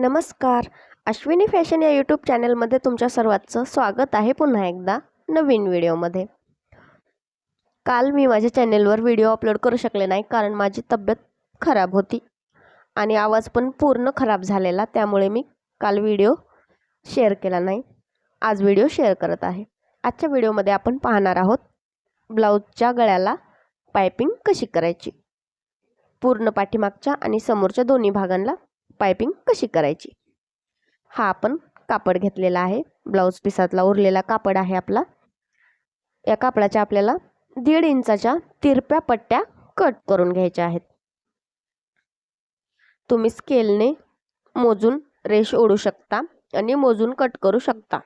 नमस्कार. अश्विनी फॅशन या यूट्यूब चॅनलमध्ये तुमच्या सर्वांचं स्वागत आहे पुन्हा एकदा नवीन व्हिडिओमध्ये. काल मी माझ्या चॅनेलवर व्हिडिओ अपलोड करू शकले नाही कारण माझी तब्येत खराब होती आणि आवाज पण पूर्ण खराब झालेला त्यामुळे मी काल व्हिडिओ शेअर केला नाही. आज व्हिडिओ शेअर करत आहे. आजच्या व्हिडिओमध्ये आपण पाहणार आहोत ब्लाऊजच्या गळ्याला पायपिंग कशी करायची? पूर्ण पाठीमागच्या आणि समोरच्या दोन्ही भागांना पायपिंग कशी करायची? हा आपण कापड घेतलेला आहे. ब्लाऊज पिसातला उरलेला कापड आहे आपला. या कापडाच्या आपल्याला दीड इंचाच्या तिरप्या पट्ट्या कट करून घ्यायच्या आहेत. तुम्ही स्केलने मोजून रेश ओढू शकता आणि मोजून कट करू शकता.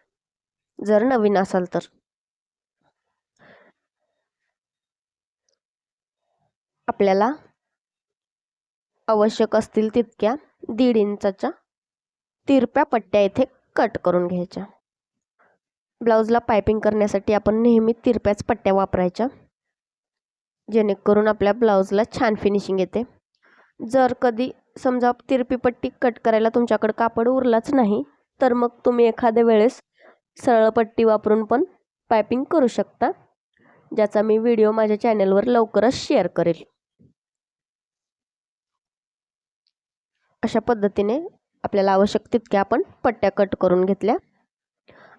जर नवीन असाल तर. आपल्याला आवश्यक असतील तितक्या दीड इंचाच्या तिरप्या पट्ट्या इथे कट करून घ्यायच्या. ब्लाऊजला पायपिंग करण्यासाठी आपण नेहमी तिरप्याच पट्ट्या वापरायच्या. जेणेकरून आपल्या ब्लाऊजला छान फिनिशिंग येते. जर कधी समजा तिरपी पट्टी कट करायला तुमच्याकडे कापड उरलाच नाही तर मग तुम्ही एखाद्या वेळेस सरळ पट्टी वापरून पण पायपिंग करू शकता ज्याचा मी व्हिडिओ माझ्या चॅनलवर लवकरच शेअर करेल. अशा पद्धतीने आपल्याला आवश्यक तितक्या आपण पट्ट्या कट करून घेतल्या.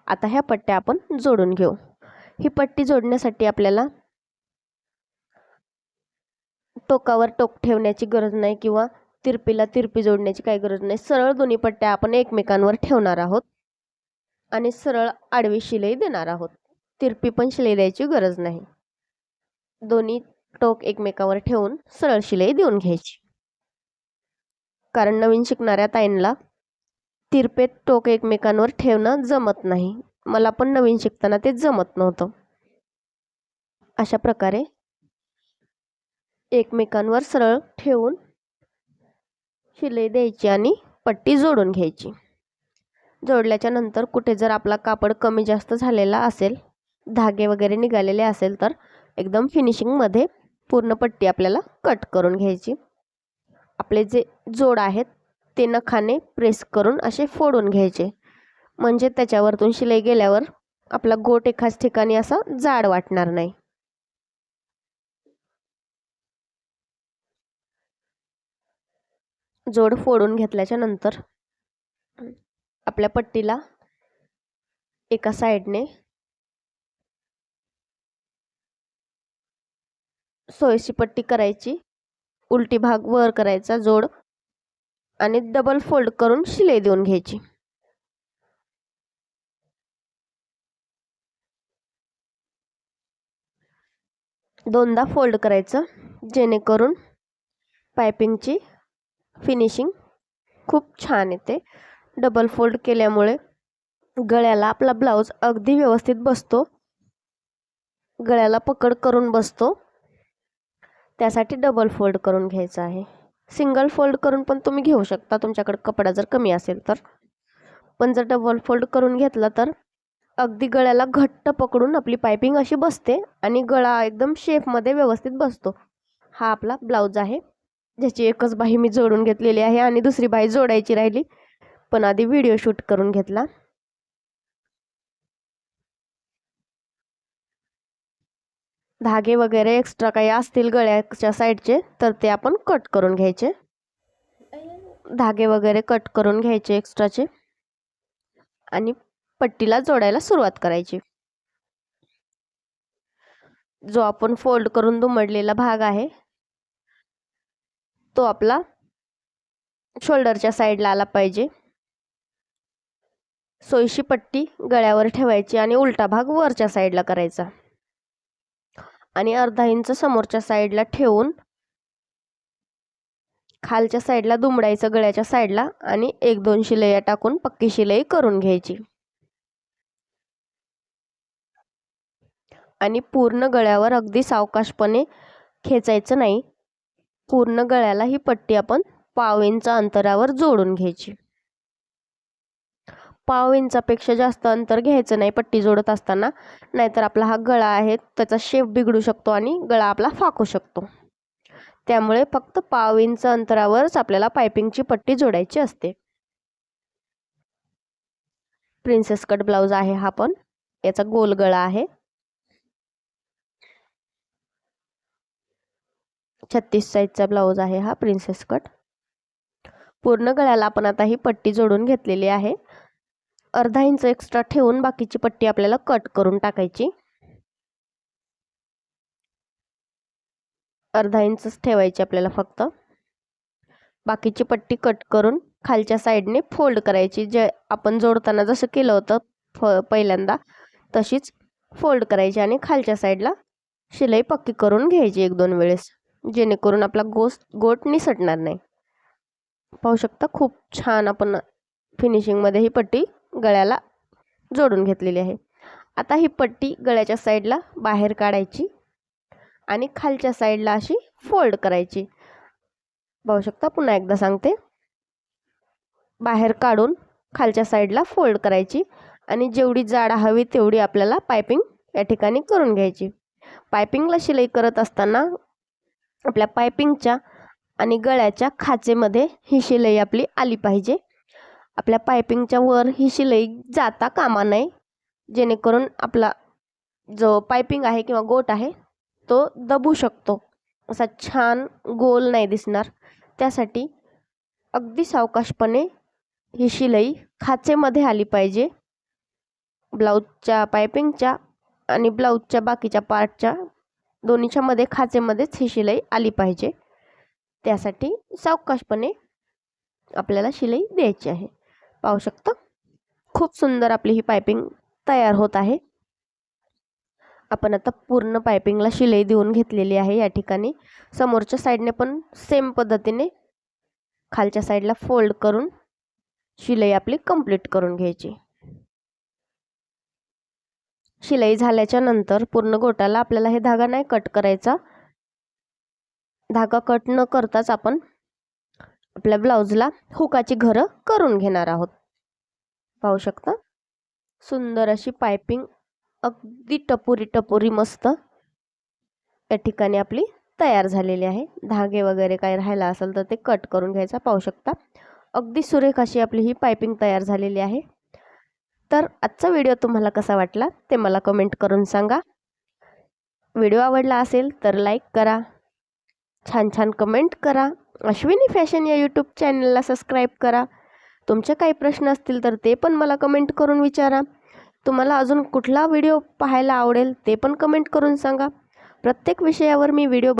आता ह्या पट्ट्या आपण जोडून घेऊ. ही पट्टी जोडण्यासाठी आपल्याला टोकावर टोक ठेवण्याची गरज नाही किंवा तिरपीला तिरपी जोडण्याची काही गरज नाही. सरळ दोन्ही पट्ट्या आपण एकमेकांवर ठेवणार आहोत आणि सरळ आडवी शिलाई देणार आहोत. तिरपी पण शिलाई द्यायची गरज नाही. दोन्ही टोक एकमेकावर ठेवून सरळ शिलाई देऊन घ्यायची. कारण नवीन शिकणाऱ्या ताईंना तिरपेत टोक एकमेकांवर ठेवणं जमत नाही. मला पण नवीन शिकताना ते जमत नव्हतं. अशा प्रकारे एकमेकांवर सरळ ठेवून शिलाई द्यायची आणि पट्टी जोडून घ्यायची. जोडल्याच्या नंतर कुठे जर आपला कापड कमी जास्त झालेला असेल धागे वगैरे निघालेले असेल तर एकदम फिनिशिंगमध्ये पूर्ण पट्टी आपल्याला कट करून घ्यायची. आपले जे जोड आहेत ते नखाने प्रेस करून असे फोडून घ्यायचे. म्हणजे त्याच्यावरतून शिलाई गेल्यावर आपला गोट एकाच ठिकाणी असा जाड वाटणार नाही. जोड फोडून घेतल्याच्या नंतर आपल्या पट्टीला एका साईडने सोयशी पट्टी करायची. उलटी भाग वर करायचा जोड आणि डबल फोल्ड करून शिलाई देऊन घ्यायची. दोनदा फोल्ड करायचं जेणेकरून पायपिंगची फिनिशिंग खूप छान येते. डबल फोल्ड केल्यामुळे गळ्याला आपला ब्लाऊज अगदी व्यवस्थित बसतो. गळ्याला पकड करून बसतो. त्यासाठी डबल फोल्ड करून घ्यायचं आहे. सिंगल फोल्ड करून पण तुम्ही घेऊ शकता. तुमच्याकडे कपडा जर कमी असेल तर. पण जर डबल फोल्ड करून घेतला तर अगदी गळ्याला घट्ट पकडून आपली पायपिंग अशी बसते आणि गळा एकदम शेपमध्ये व्यवस्थित बसतो. हा आपला ब्लाऊज आहे. ज्याची एकच बाही मी जोडून घेतलेली आहे आणि दुसरी बाही जोडायची राहिली. पण आधी व्हिडिओ शूट करून घेतला. धागे वगैरे एक्स्ट्रा काही असतील गळ्याच्या साईडचे तर ते आपण कट करून घ्यायचे. धागे वगैरे कट करून घ्यायचे एक्स्ट्राचे आणि पट्टीला जोडायला सुरुवात करायची. जो आपण फोल्ड करून दुमडलेला भाग आहे तो आपला शोल्डरच्या साईडला आला पाहिजे. सोयीशी पट्टी गळ्यावर ठेवायची आणि उलटा भाग वरच्या साईडला करायचा. आणि अर्धा इंच समोरच्या साईडला ठेवून खालच्या साईडला दुमडायचं गळ्याच्या साईडला आणि एक दोन शिलया टाकून पक्की शिलाई करून घ्यायची. आणि पूर्ण गळ्यावर अगदी सावकाशपणे खेचायचं नाही. पूर्ण गळ्याला ही पट्टी आपण पाव इंच अंतरावर जोडून घ्यायची. पाव इंचापेक्षा जास्त अंतर घ्यायचं नाही पट्टी जोडत असताना. नाहीतर आपला हा गळा आहे त्याचा शेप बिघडू शकतो आणि गळा आपला फाकू शकतो. त्यामुळे फक्त पाव इंच अंतरावरच आपल्याला पायपिंगची पट्टी जोडायची असते. प्रिन्सेस कट ब्लाऊज आहे हा पण. याचा गोल गळा आहे. छत्तीस साईजचा ब्लाऊज आहे हा प्रिन्सेस कट पूर्ण गळ्याला आपण आता ही पट्टी जोडून घेतलेली आहे. अर्धा इंच एक्स्ट्रा ठेवून बाकीची पट्टी आपल्याला कट करून टाकायची. अर्धा इंचच ठेवायची आपल्याला फक्त. बाकीची पट्टी कट करून खालच्या साईडने फोल्ड करायची. जे आपण जोडताना जसं केलं होतं फ पहिल्यांदा तशीच फोल्ड करायची आणि खालच्या साईडला शिलाई पक्की करून घ्यायची एक दोन वेळेस. जेणेकरून आपला गोस गोट निसटणार नाही. पाहू शकता खूप छान आपण फिनिशिंगमध्ये ही पट्टी गळ्याला जोडून घेतलेली आहे. आता ही पट्टी गळ्याच्या साईडला बाहेर काढायची आणि खालच्या साईडला अशी फोल्ड करायची. पाहू शकता पुन्हा एकदा सांगते. बाहेर काढून खालच्या साईडला फोल्ड करायची आणि जेवढी जाड हवी तेवढी आपल्याला पायपिंग या ठिकाणी करून घ्यायची. पायपिंगला शिलाई करत असताना आपल्या पायपिंगच्या आणि गळ्याच्या खाचेमध्ये ही शिलाई आपली आली पाहिजे. आपल्या पायपिंगच्या वर ही शिलाई जाता कामा नये. जेणेकरून आपला जो पायपिंग आहे किंवा गोट आहे तो दबू शकतो. असा छान गोल नाही दिसणार. त्यासाठी अगदी सावकाशपणे ही शिलाई खाचेमध्ये आली पाहिजे. ब्लाऊजच्या पायपिंगच्या आणि ब्लाऊजच्या बाकीच्या पार्टच्या दोन्हीच्यामध्ये खाचेमध्येच ही शिलाई आली पाहिजे. त्यासाठी सावकाशपणे आपल्याला शिलाई द्यायची आहे. पाहू शकता. खूप सुंदर आपली ही पायपिंग तयार होत आहे. आपण आता पूर्ण पायपिंगला शिलाई देऊन घेतलेली आहे या ठिकाणी. समोरच्या साईडने पण सेम पद्धतीने खालच्या साईडला फोल्ड करून शिलाई आपली कंप्लीट करून घ्यायची. शिलाई झाल्याच्यानंतर पूर्ण गोटाला आपल्याला हे धागा नाही कट करायचा. धागा कट न करताच आपण आपल्या ब्लाऊजला हुकाची घरं करून घेणार आहोत. पाहू शकता? सुंदर अशी पायपिंग अगदी टपोरी टपोरी मस्त या ठिकाणी आपली तयार झालेली आहे. धागे वगैरे काय राहिला असेल तर ते कट करून घ्यायचा पाहू शकता? अगदी सुरेख अशी आपली ही पायपिंग तयार झालेली आहे. तर आजचा व्हिडिओ तुम्हाला कसा वाटला ते मला कमेंट करून सांगा. व्हिडिओ आवडला असेल तर लाईक करा. छान छान कमेंट करा. अश्विनी फॅशन या यूट्यूब चॅनलला सबस्क्राईब करा. तुमचे काही प्रश्न असतील तर ते पण मला कमेंट करून विचारा. तुम्हाला अजून कुठला व्हिडिओ पाहायला आवडेल ते पण कमेंट करून सांगा. प्रत्येक विषयावर मी व्हिडिओ